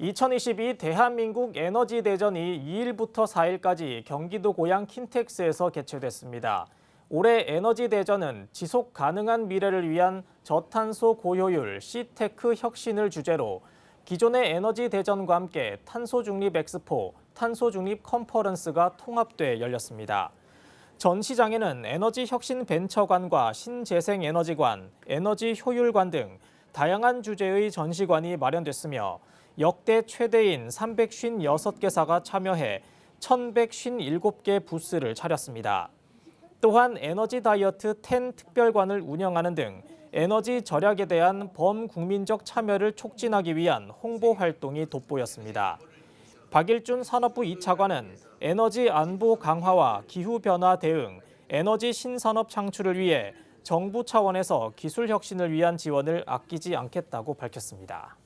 2022 대한민국 에너지 대전이 2일부터 4일까지 경기도 고양 킨텍스에서 개최됐습니다. 올해 에너지 대전은 지속 가능한 미래를 위한 저탄소 고효율 시테크 혁신을 주제로 기존의 에너지 대전과 함께 탄소 중립 엑스포, 탄소 중립 컨퍼런스가 통합돼 열렸습니다. 전시장에는 에너지 혁신 벤처관과 신재생 에너지관, 에너지 효율관 등 다양한 주제의 전시관이 마련됐으며 역대 최대인 356개사가 참여해 1,157개 부스를 차렸습니다. 또한 에너지 다이어트 10 특별관을 운영하는 등 에너지 절약에 대한 범국민적 참여를 촉진하기 위한 홍보 활동이 돋보였습니다. 박일준 산업부 2차관은 에너지 안보 강화와 기후 변화 대응, 에너지 신산업 창출을 위해 정부 차원에서 기술 혁신을 위한 지원을 아끼지 않겠다고 밝혔습니다.